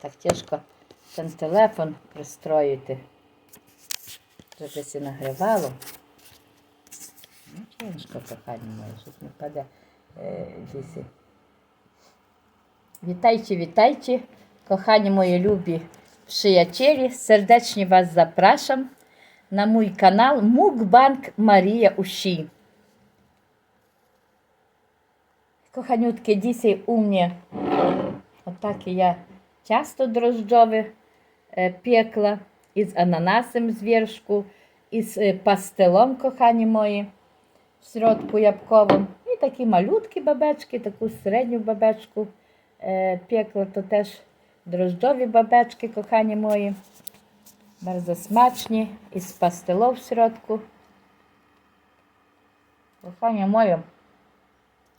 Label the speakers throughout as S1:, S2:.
S1: Так тяжко ten телефон пристроїти, щоб се нагрівало. Ну, тяжко, кохані мої, щоб не паде е, десь. Witajcie, witajcie, kochani moje lubi przyjaciele. Serdecznie Was zapraszam na mój kanał Mukbang Maria Usi. Kochaniutkie, dzisiaj u mnie takie ja ciasto drożdżowe e, piekla i z ananasem z wierzchu i z e, pastelą, kochani moi, w środku jabłkowym. I takie malutkie babeczki, taką średnią babeczku e, piekla, to też drożdżowe babeczki, kochani moi. Bardzo smacznie i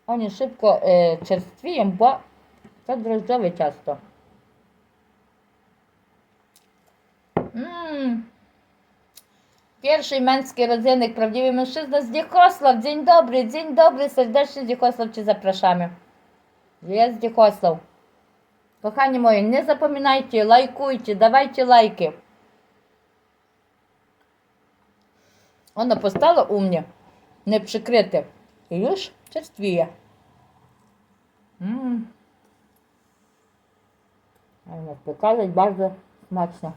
S1: w środku. Kochani moje, oni szybko e, czerstwieją, bo to drożdżowe ciasto. Mmm. Pierwszy męski rodzynek, prawdziwy mężczyzna z Dziechosław. Dzień dobry, dzień dobry, serdecznie Dziechosław Cię zapraszamy. Jest Dziechosław. Kochani moi, nie zapominajcie, lajkujcie, dawajcie lajki. Ono powstało і. Mmm. Ale pokazać bardzo smaczne.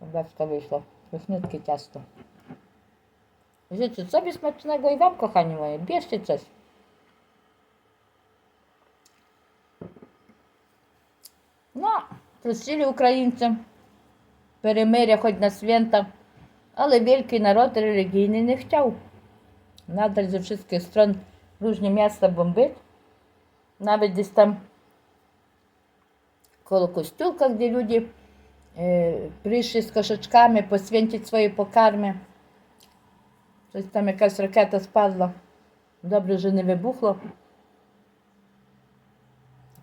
S1: Babeczka wyszła. Pyszniutkie ciasto. Życzę sobie smacznego i Wam, kochani moje. Bierzcie coś. No, prosili українці перемиря хоч на свята, але wielki народ religijny nie chciał. Nadal ze wszystkich stron różnie miasta bomby. Nawet gdzieś tam koło kościółka, gdzie ludzie e, przyszli z koszyczkami poświęcić swoje pokarmy. Coś tam jakaś rakieta spadła. Dobrze, że nie wybuchło.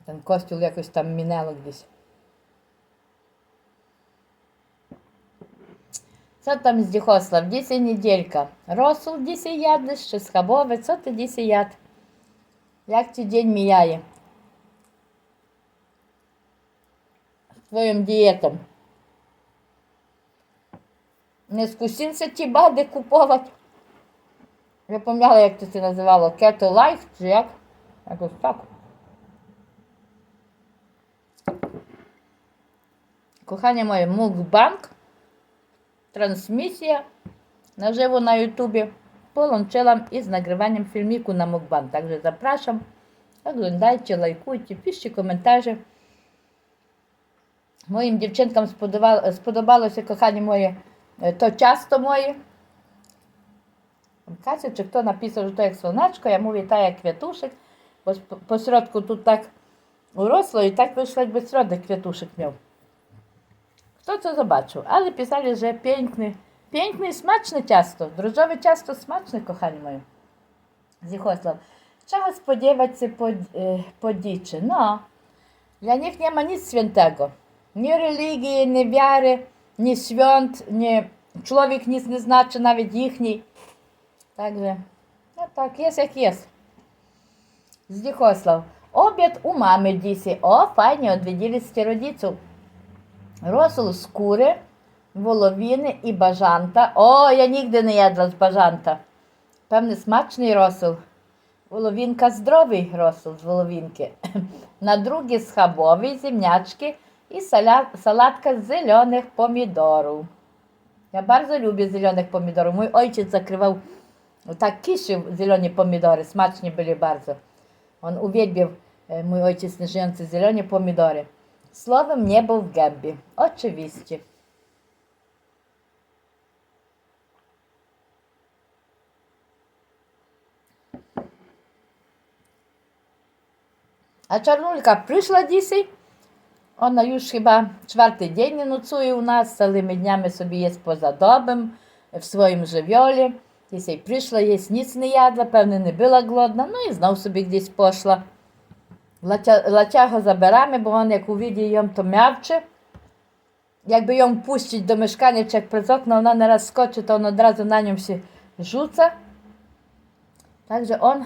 S1: Ten kościół jakoś tam minęło gdzieś. Tam z Dziechosław? Dzisiaj niedzielka. Rosół dzisiaj jadłeś, czy schabowy? Co ty dzisiaj jadł? Jak ci dzień mijaje? Z twoją dietą. Nie skusiłся ті бади купувати. Я пам'ятала, як це це називало. Keto Life, чи як? Якось так. Kochanie moje, mukbang, na żywo na YouTubie połączyłam i z nagrywaniem filmiku na mukbang. Także zapraszam, oglądajcie, lajkujcie, piszcie komentarze. Moim dziewczynkom spodoba, spodobało się, kochani moje, e, to ciasto moje. Kasia, czy kto napisał, że to jak słoneczko, ja mówię tak jak kwiatuszek, bo po środku tu tak urosło i tak wyszło, jakby środek kwiatuszek miał. Kto co zobaczył, ale pisali, że piękny, piękny i smaczne ciasto. Drożdżowe ciasto smaczne, kochani moi. Zіхослав, czego spodziewać się po, e, po dziczy? No, dla nich nie ma nic świętego. Ні релігії, ні віри, ні свят, ні чоловік nic не значить, навіть їхній. Także, no tak, jest jak jest. Zdzichosław. Obiad u mamy dzisiaj. O, fajnie, odwiedziliście rodziców. Rosół z kury, wołowiny i bażanta. O, ja nigdy nie jadła z bażanta. Pewny smaczny rosół. Wołowinka zdrowy rosół z wołowinki. Na drugie schabowy, ziemniaczki i salat, salatka z zielonych pomidorów. Ja bardzo lubię zielonych pomidorów. Mój ojciec zakrywał, tak kiszył zielone pomidory. Smacznie byli bardzo. On uwielbiał, e, mój ojciec nieżyjący, zielone pomidory. Słowem nie był w gębie. Oczywiście. A czarnulka przyszła dzisiaj. Ona już chyba czwarty dzień nie nocuje u nas, całymi dniami sobie jest poza domem, w swoim żywiole. Dzisiaj przyszła, jest nic nie jadła, pewnie nie była głodna, no i znowu sobie gdzieś Lacia, Laciago zabieramy, bo on jak uwiedzie ją, to miawczy. Jakby ją puścić do mieszkania, czy jak przez okno ona naraz skoczy, to on od razu na nią się rzuca. Także on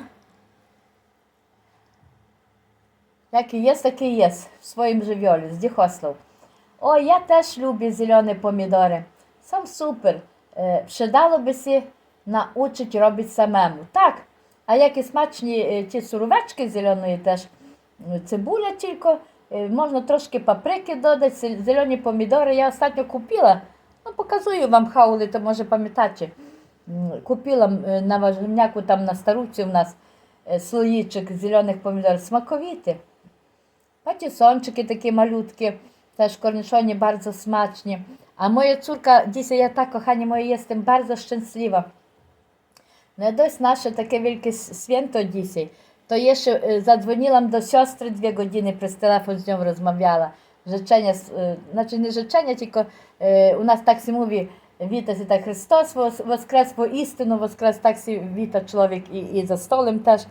S1: Який є, такий є в своїм живьолі, з Діхослав. О, я теж люблю зелені помідори. Сам супер. Е, Придало би сі научить робити самому. Так, а як і смачні е, ті суровечки зеленої теж, ну, цибуля тільки, е, можна трошки паприки додати, зелені помідори. Я останньо купила, ну показую вам хаули, то може пам'ятати. Купила е, на важівняку там на старуці у нас е, слоїчок зелених помідорів, смаковіті. Патісончики такі малюткі, теж корнішоні bardzo смачні. A moja córka, dzisiaj ja tak, kochani moje, jestem bardzo szczęśliwa. No dość nasze takie wielkie s- święto dzisiaj. E, e, tylko e, u nas tak się mówi, wita się tak Chrystus wos- woskres, bo istину woskres, tak się wita człowiek i, i za stolem też.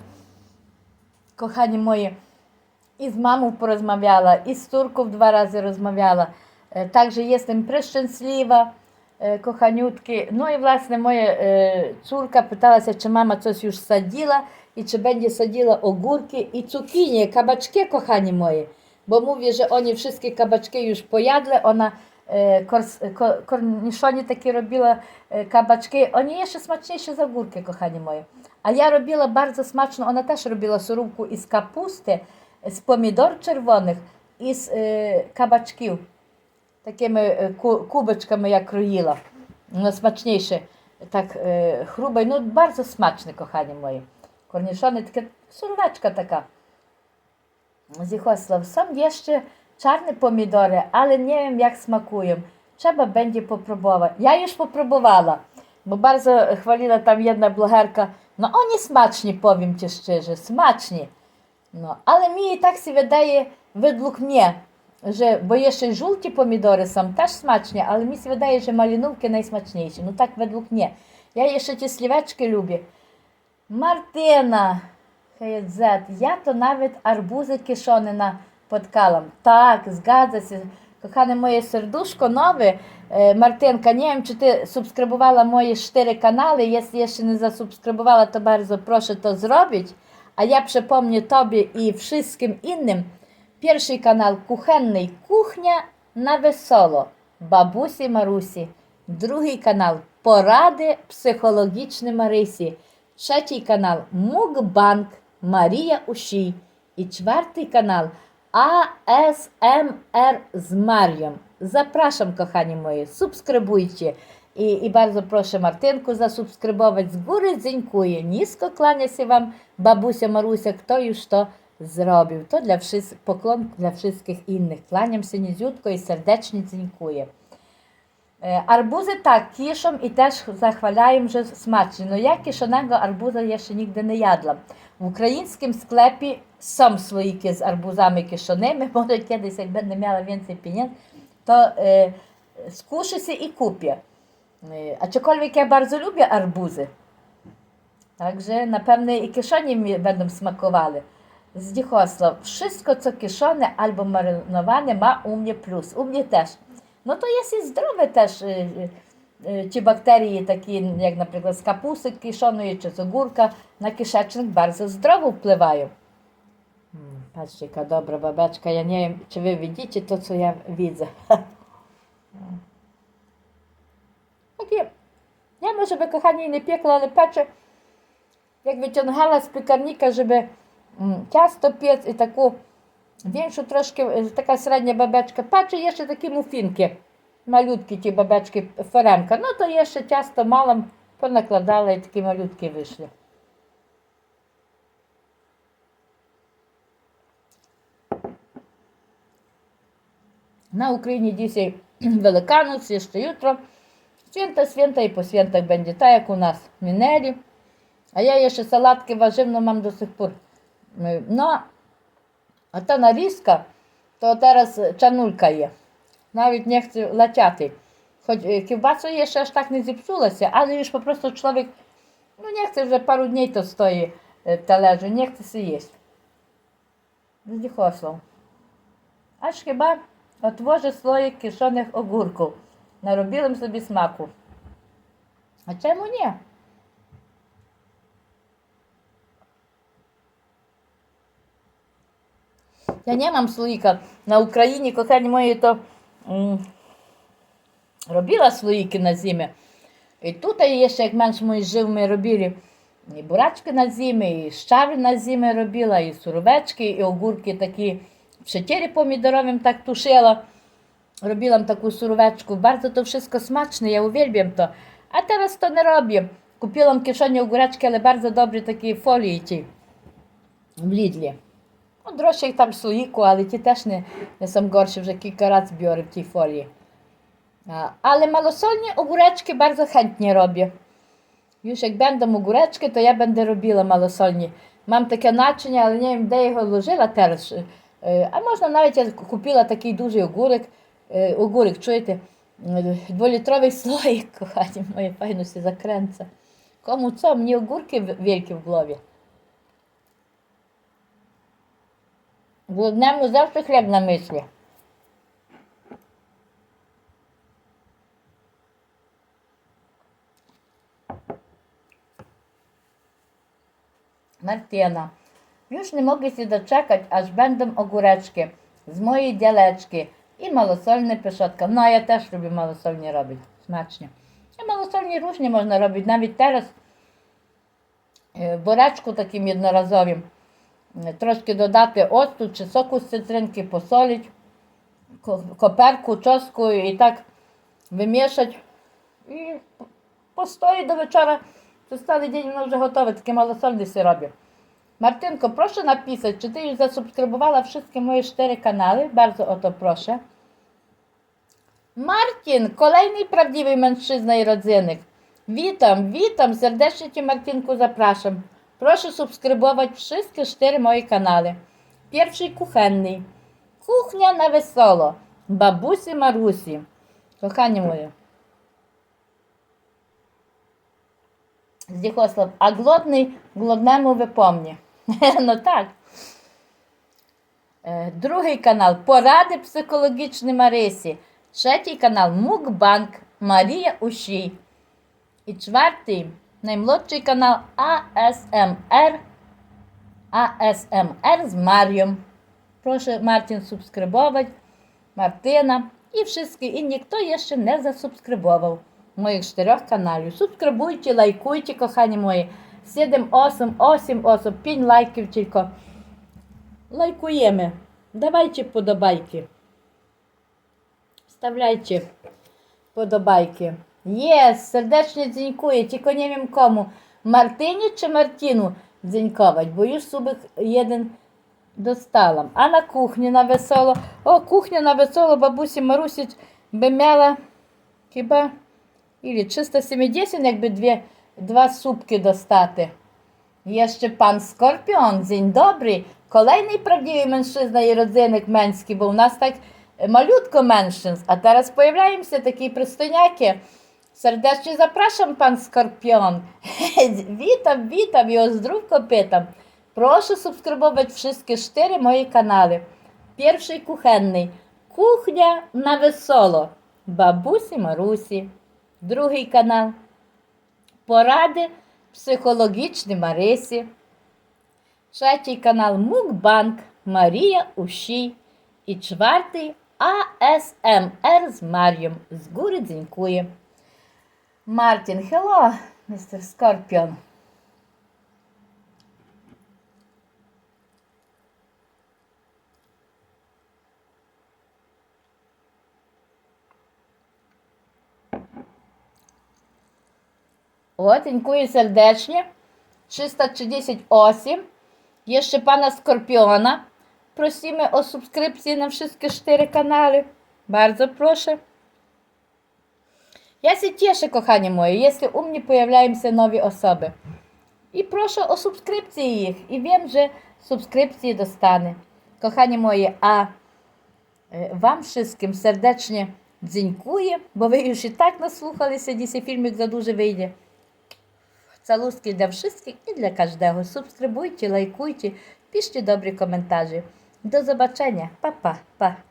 S1: Kochani moje, i z mamą porozmawiała, i z córką dwa razy rozmawiała. E, Także jestem przeszczęśliwa, e, kochaniutki. No i właśnie moja e, córka pytała się, czy mama coś już sadziła i czy będzie sadziła ogórki i cukinie, kabaczki, kochani moje. Bo mówi, że oni wszystkie kabaczki już pojadli, ona e, korniszonie takie robiła e, kabaczki. Oni jeszcze smaczniejsze za ogórki, kochani moje. A ja robiła bardzo smaczną, ona też robiła surówku із kapusty, z pomidor czerwonych i z e, kabaczków. Такими е, ку- кубочками я кроїла. Ну, смачніше, так е, хрубе. Ну, дуже смачне, кохані мої. Корнішони таке сурвечка така. Зіхослав, popróbować. Ja już popróbowała, bo bardzo chwaliła tam jedna blogerka. No oni smaczni, powiem Ci szczerze, smaczni. No, ale mi i tak się wydaje, według mnie, że, bo jeszcze żółte pomidory są też smaczne, ale mi się wydaje, że malinówki najsmaczniejsze. No tak według mnie. Ja jeszcze te sliweczki lubię. Martyna, HZ, ja to nawet arbuzy kiszone napotkałam. Tak, zgadza się. Kochane moje serduszko nowe, e, Martynka, nie wiem, czy ty subskrybowała moje cztery kanały. Jeśli jeszcze nie zasubskrybowała, to bardzo proszę to zrobić. A ja przypomnę Tobie i wszystkim innym. Pierwszy kanał kuchenny Kuchnia na Wesolo Babusi Marusi. Drugi kanał Porady psychologiczne Trzeci kanał Mukbang Марія Ушій. І четвертий канал ASMR з Марієм. Zapraszam, kochani moje, subskrybujcie. I, I bardzo proszę Martynku zasubskrybować. Z góry dziękuję. Nisko kłania się Wam babusia Marusia, kto już to zrobił. To dla wszystkich, poklon dla wszystkich innych. Kłaniam się niziutko i serdecznie dziękuję. E, Arbuzy tak kiszą i też zachwalają, że smacznie. No ja kiszonego arbuza jeszcze nigdy nie jadłam. W ukraińskim sklepie są słoiki z arbuzami kiszonymi. Może kiedyś, jak będę miała więcej pieniędzy, to e, skuszę się i kupię. E, aczkolwiek ja bardzo lubię arbuzy. Także na pewno i kieszenie mi będą smakowały. Zdzichosław, wszystko co kiszone albo marynowane ma u mnie plus, u mnie też. No to jest i zdrowe też y, y, y, ci bakterie takie jak na przykład z kapusty kiszonej czy z ogórka na kieszecznik bardzo zdrowo wpływają. Hmm, patrzcie jaka dobra babeczka, ja nie wiem czy wy widzicie to co ja widzę. Takie, nie wiem żeby kochani nie piekło, ale patrzę jak wyciągała z piekarnika, żeby mm, ciasto piec i taką większą troszkę, y, taka średnia babeczka. Patrzę, jeszcze takie muffinki, malutkie te babeczki, foremka. No to jeszcze ciasto małą ponakładała i takie malutkie wyszły. Na Ukrainie dzisiaj Wielkanoc, jeszcze jutro. Święta, święta i po świętach będzie tak jak u nas minęli. A ja jeszcze salatkę warzywną mam do sих pор. Y, No, a ta narізка, то teraz czanulka є. Навіть не chcę латяти. Choć y, kiełbasa jeszcze aż tak nie zepsułaся, ale już po prostu człowiek, no nie chce, że paru dni to stoi y, w talerzu, nie chce się jeść. Zdzichosło. Aż chyba otworzę słoik kiszonych ogórków. Narobiłem sobie smaku. A czemu nie? Ja nie mam słoika. Na Україні, kochani мої, робила слоїки на зимі. І тут як менш мої жив, ми робили і бурачки на зимі, і щавлі на зимі робила, і суровечки, і огурки такі в шатері помідоровим так тушила. To. A teraz to nie robię. Kupiłam kieszenie ogóreczki, ale bardzo dobre takie folii ci w Lidlі. Ну, droższe tam słoiku, ale ті теж не, не są gorsze, вже кілька разів biorę w tej folii. A, ale malosольні ogóreczki bardzo chętnie robię. Już jak będą ogóreczki, to ja będę robiła malosольні. Mam takie naczynie, ale nie де його ложила teraz. Е, А можна навіть я купила такий дуже огурик, е, огурик, чуєте? Дволітровий слоїк, кохані мої, файно всі закранця. Кому це? Мені огурки в- великі в голові. Głodnemu zawsze chleb na myśli. Martyna, już nie mogę się doczekać, aż będą ogóreczki z mojej działeczki i malosolne pyszotki. No, ja też robić, smacznie. I malosolnie różnie można robić, nawet teraz e, w buraczku takim jednorazowym e, czy soku z cytrynki, posolić, ko- koperku, czosnku i tak wymieszać i p- postoi do wieczora. Przez cały dzień ono вже готове, się robi. Martynko, proszę napisać, czy ty już zasubskrybowała wszystkie moje cztery kanały? Bardzo o to proszę. Martin, kolejny prawdziwy mężczyzna i rodzynek. Witam, witam, serdecznie Cię Martinku zapraszam. Subskrybować wszystkie cztery moje kanały. Pierwszy kuchenny. Kuchnia na wesolo. Babusi Marusi. Kochani moje. Zdzichosław, a głodny głodnemu wypomnie. no tak. Е, Другий канал Поради психологічні Марисі. Третій канал Мукбанк Марія Ушій. І четвертий наймолодший канал АСМР. АСМР з Марієм. Прошу Мартін субскрибовать, Мартина і всі інші, хто є ще не засубскрибовав моїх чотирьох каналів. Субскрибуйте, лайкуйте, кохані мої. 7, 8, 8 особ, 5 лайків тільки. Лайкуємо. Давайте подобайки. Вставляйте подобайки. Єс, сердечно дзінькує, тільки не wiem кому. Мартині чи Мартіну дзіньковать, бо już собі один достала. А на кухні на весело. О, кухня на весело бабусі Марусі би мала хіба Ілі 370, якби дві, два супки достати. Є ще пан Скорпіон, dzień добрий. Kolejний правдивий меншизна і родзинник менський, бо у нас так малютко меншинств. А зараз появляємося такі пристойняки. Serdecznie zapraszam, pan Skorpion. witam, witam i o zdrówko pytam. Proszę subskrybować wszystkie cztery moje kanały. Pierwszy kuchenny. Kuchnia na wesolo. Бабусі Марусі. Другий канал. Поради психологічні Марисі. Третій канал Мукбанк Марія Ушій. І четвертий АСМР з Мар'єм. З гури дзінькує. Мартін, hello, містер Скорпіон. O, dziękuję serdecznie. 338. Jeszcze pana Skorpiona. Prosimy o subskrypcję na wszystkie cztery kanały. Bardzo proszę. Ja się cieszę, kochani moje, jeśli u mnie. I proszę o subskrypcję ich. I wiem, że subskrypcję dostanę. Kochani moje, a e, Wam wszystkim serdecznie dziękuję, bo Wy już i tak nasłuchaliście. Dzisiaj filmik za duży wyjdzie. Całuski dla wszystkich i dla każdego. Subskrybujcie, lajkujcie, piszcie dobre komentarze. Do zobaczenia. Pa, pa, pa.